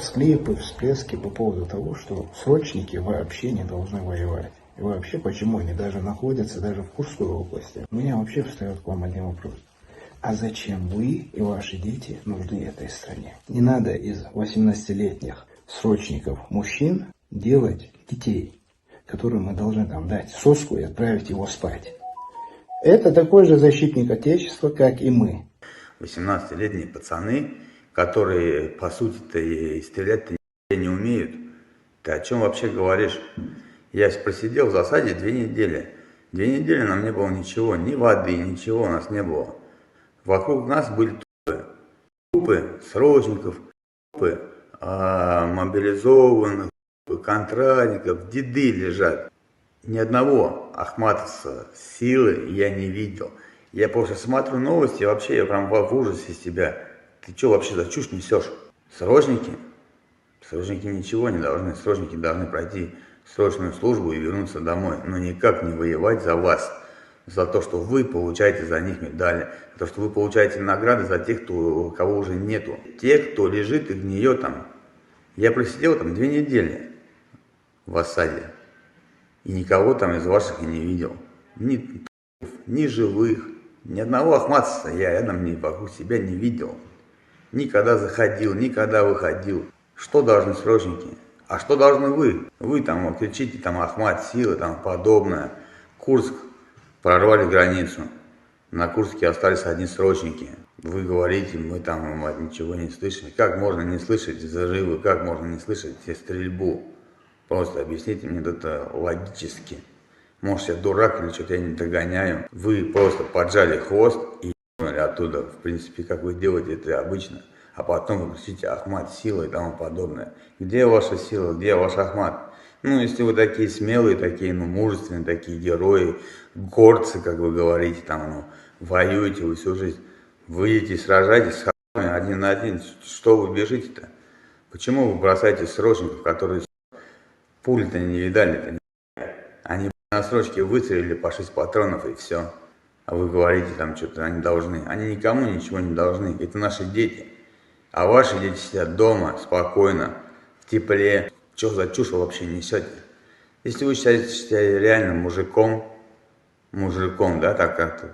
всклипы, всплески по поводу того, что срочники вообще не должны воевать. И вообще, почему они даже находятся даже в Курской области. У меня вообще встает к вам один вопрос. А зачем вы и ваши дети нужны этой стране? Не надо из 18-летних срочников мужчин делать детей, которым мы должны там дать соску и отправить его спать. Это такой же защитник Отечества, как и мы. 18-летние пацаны, которые, по сути-то, и стрелять-то не умеют. Ты о чем вообще говоришь? Я просидел в засаде две недели. Две недели нам не было ничего, ни воды, ничего у нас не было. Вокруг нас были трупы, трупы срочников, трупы а, мобилизованных, трупы контрактников, деды лежат. Ни одного ахматовца силы я не видел. Я просто смотрю новости, вообще я прям в ужасе себя. Ты что вообще за чушь несешь? Срочники? Срочники ничего не должны. Срочники должны пройти срочную службу и вернуться домой. Но никак не воевать за вас. За то, что вы получаете за них медали. За то, что вы получаете награды за тех, кто, кого уже нету. Те, кто лежит и гниет там. Я просидел там две недели в осаде. И никого там из ваших и не видел. Ни, ни живых, ни одного ахматца я рядом ни вокруг себя не видел. Никогда заходил, никогда выходил. Что должны срочники? А что должны вы? Вы там кричите, там Ахмат, силы, там подобное. Курск, прорвали границу. На Курске остались одни срочники. Вы говорите, мы там ничего не слышали. Как можно не слышать заживы? Как можно не слышать стрельбу? Просто объясните мне это логически. Может, я дурак или что-то я не догоняю. Вы просто поджали хвост и оттуда. В принципе, как вы делаете это обычно. А потом вы кричите Ахмат, сила и тому подобное. Где ваша сила, где ваш Ахмат? Ну, если вы такие смелые, такие, ну, мужественные, такие герои, горцы, как вы говорите, там, ну, воюете вы всю жизнь, выйдете, сражайтесь с хамами один на один, что вы бежите-то? Почему вы бросаете срочников, которые пуль-то не видали-то? Они на срочке выстрелили по 6 патронов и все. А вы говорите там что-то, они должны. Они никому ничего не должны. Это наши дети. А ваши дети сидят дома, спокойно, в тепле. Что за чушь вы вообще несете? Если вы считаете себя реально мужиком, мужиком, да, так как,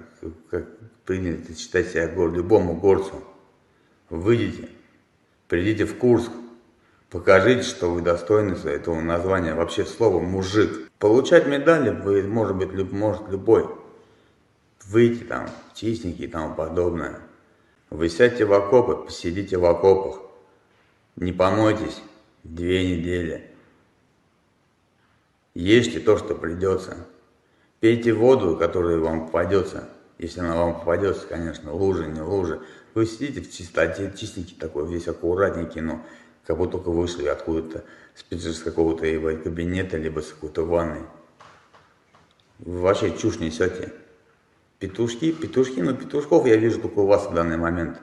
как принято считать себя гор, любому горцу, выйдите, придите в Курск, покажите, что вы достойны этого названия, вообще слово мужик. Получать медали вы, может быть, люб, может любой. Выйти там, чистенький и тому подобное. Вы сядьте в окопы, посидите в окопах. Не помойтесь две недели. Ешьте то, что придется. Пейте воду, которая вам попадется. Если она вам попадется, конечно, лужи, не лужи. Вы сидите в чистоте, чистенький такой, весь аккуратненький, но как будто только вышли откуда-то, с какого-то кабинета, либо с какой-то ванной. Вы вообще чушь несете. Петушки, петушки, но петушков я вижу только у вас в данный момент.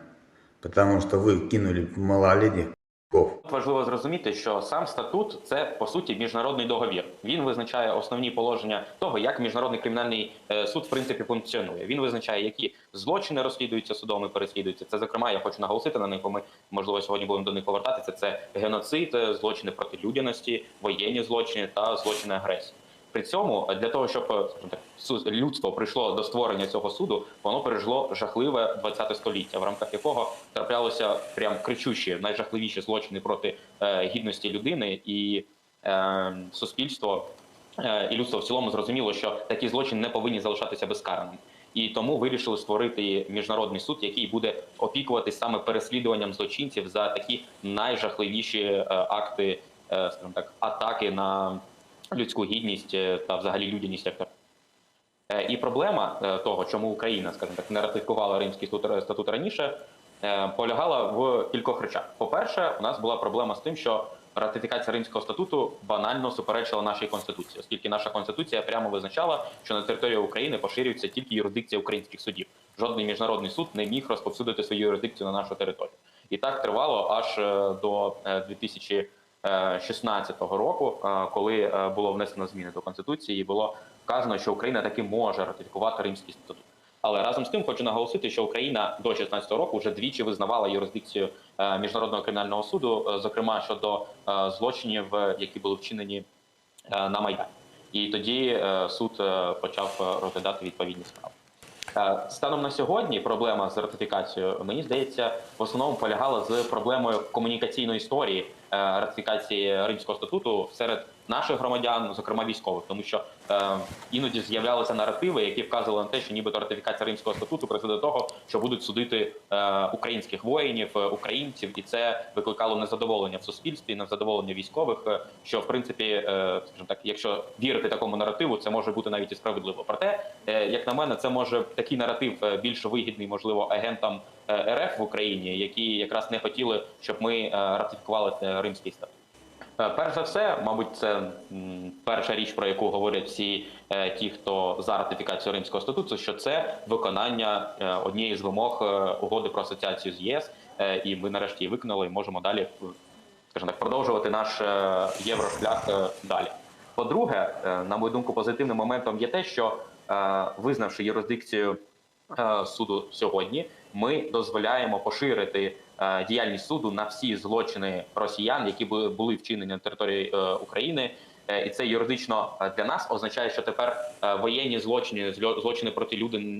Потому что ви кинули малолетних петушков. Важливо зрозуміти, що сам статут це по суті міжнародний договір. Він визначає основні положення того, як міжнародний кримінальний е, суд в принципі функціонує. Він визначає, які злочини розслідуються судом і переслідуються. Це зокрема, я хочу наголосити на них, бо ми можливо сьогодні будемо до них повертатися. Це геноцид, е, злочини проти людяності, воєнні злочини та злочини агресії. При цьому для того, щоб скажімо людство прийшло до створення цього суду, воно пережило жахливе 20 століття, в рамках якого траплялися прям кричущі найжахливіші злочини проти е, гідності людини і е, суспільство е, і людство в цілому зрозуміло, що такі злочини не повинні залишатися безкараним. І тому вирішили створити міжнародний суд, який буде опікуватись саме переслідуванням злочинців за такі найжахливіші е, акти, е, скажімо так, атаки на людську гідність е, та взагалі людяність як. Е, І проблема е, того, чому Україна, скажімо так, не ратифікувала Римський статут- раніше, полягала в кількох речах. По-перше, у нас була проблема з тим, що ратифікація Римського статуту банально суперечила нашій конституції, оскільки наша конституція прямо визначала, що на території України поширюється тільки юрисдикція українських судів. Жодний міжнародний суд не міг розповсюдити свою юрисдикцію на нашу територію. І так тривало аж до е, 2016 року, е, коли е, було внесено зміни до конституції, і було вказано, що Україна таки може ратифікувати Римський статут. Але разом з тим хочу наголосити, що Україна до 16 року вже двічі визнавала юрисдикцію е, міжнародного кримінального суду, зокрема щодо злочинів, які були вчинені на майдані. І тоді суд почав розглядати відповідні справи. Е, Станом на сьогодні проблема з ратифікацією, мені здається, в основному полягала з проблемою комунікаційної історії е, ратифікації Римського статуту серед наших громадян, зокрема військових, тому що е, іноді з'являлися наративи, які вказували на те, що нібито ратифікація Римського статуту призведе до того, що будуть судити е, українських воїнів, е, українців, і це викликало незадоволення в суспільстві, незадоволення військових. е, Що в принципі, е, скажімо так, якщо вірити такому наративу, це може бути навіть і справедливо. Проте, е, як на мене, це може такий наратив е, більш вигідний, можливо, агентам е, РФ в Україні, які якраз не хотіли, щоб ми ратифікували Римський статут. Е, Перш за все, мабуть, це перша річ, про яку говорять всі е, ті, хто за ратифікацію Римського статуту, що це виконання е, однієї з вимог угоди про асоціацію з ЄС, і ми нарешті її виконали і можемо далі, скажімо так, продовжувати наш єврошлях далі. По-друге, на мою думку, позитивним моментом є те, що визнавши юрисдикцію суду сьогодні, ми дозволяємо поширити діяльність суду на всі злочини росіян, які бу- були вчинені на території е, України. Е, І це юридично е, для нас означає, що тепер е, воєнні злочини, зло- злочини проти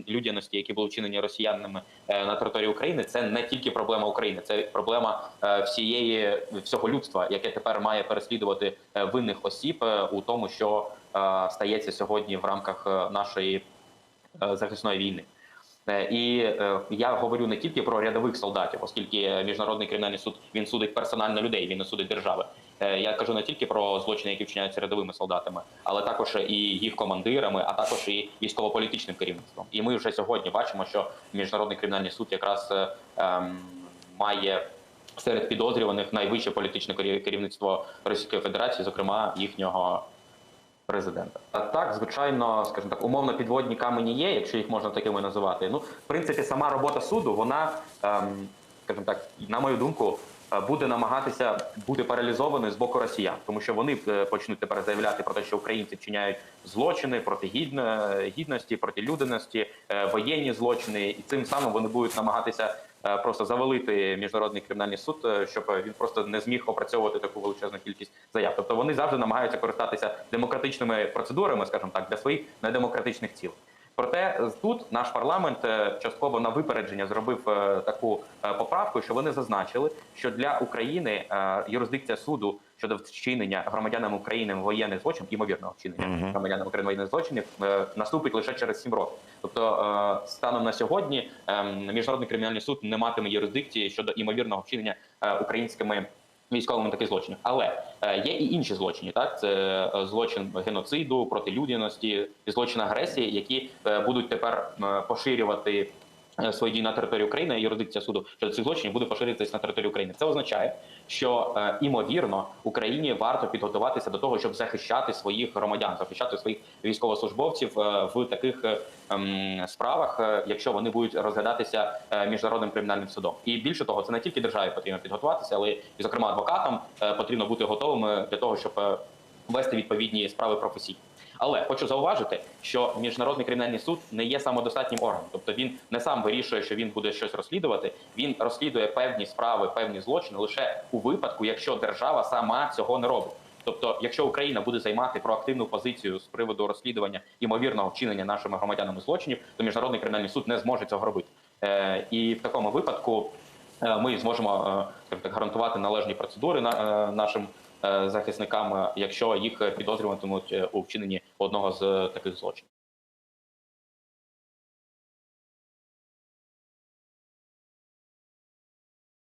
людяності, які були вчинені росіянами е, на території України, це не тільки проблема України, це проблема е, всієї всього людства, яке тепер має переслідувати е, винних осіб е, у тому, що е, стається сьогодні в рамках е, нашої е, захисної війни. Е, І е, я говорю не тільки про рядових солдатів, оскільки міжнародний кримінальний суд він судить персонально людей, він не судить держави. Е, Я кажу не тільки про злочини, які вчиняються рядовими солдатами, але також і їх командирами, а також і військово-політичним керівництвом. І ми вже сьогодні бачимо, що міжнародний кримінальний суд якраз ем, має серед підозрюваних найвище політичне керів- керівництво Російської Федерації, зокрема їхнього президента. А так, звичайно, скажімо так, умовно підводні камені є, якщо їх можна такими називати. Ну, в принципі, сама робота суду, вона, ем, скажімо так, на мою думку, е, буде намагатися бути паралізованою з боку росіян, тому що вони е, почнуть тепер заявляти про те, що українці вчиняють злочини проти гідно- гідності, проти людяності, е, воєнні злочини, і цим самим вони будуть намагатися просто завалити міжнародний кримінальний суд, е, щоб він просто не зміг опрацьовувати таку величезну кількість заяв. Тобто вони завжди намагаються користатися демократичними процедурами, скажімо так, для своїх недемократичних цілей. Проте е, тут наш парламент е, частково на випередження зробив е, таку поправку, що вони зазначили, що для України юрисдикція суду щодо вчинення громадянам України воєнних злочинів, імовірного вчинення громадянам України воєнних злочинів, наступить лише через 7 років. Тобто, станом на сьогодні е, міжнародний кримінальний суд не матиме юрисдикції щодо імовірного вчинення українськими військовими таких злочинів. Але е, є і інші злочини. Так це е, злочин геноциду, протилюдяності і злочин агресії, які е, будуть тепер поширювати. Е, Свої дії на території України юрисдикція суду щодо цих злочинів буде поширюватися на територію України. Це означає, що е, імовірно Україні варто підготуватися до того, щоб захищати своїх громадян, захищати своїх військовослужбовців е, в таких е, ем, справах, е, якщо вони будуть розглядатися е, міжнародним кримінальним судом. І більше того, це не тільки державі потрібно підготуватися, але і зокрема адвокатам е, потрібно бути готовими для того, щоб е, вести відповідні справи професійно. Але хочу зауважити, що міжнародний кримінальний суд не є самодостатнім органом, тобто він не сам вирішує, що він буде щось розслідувати. Він розслідує певні справи, певні злочини лише у випадку, якщо держава сама цього не робить. Тобто, якщо Україна буде займати проактивну позицію з приводу розслідування ймовірного вчинення нашими громадянами злочинів, то міжнародний кримінальний суд не зможе цього робити. Е, і в такому випадку е, ми зможемо е, так гарантувати належні процедури на е, нашим захисникам, якщо їх підозрюватимуть у вчиненні одного з таких злочинів.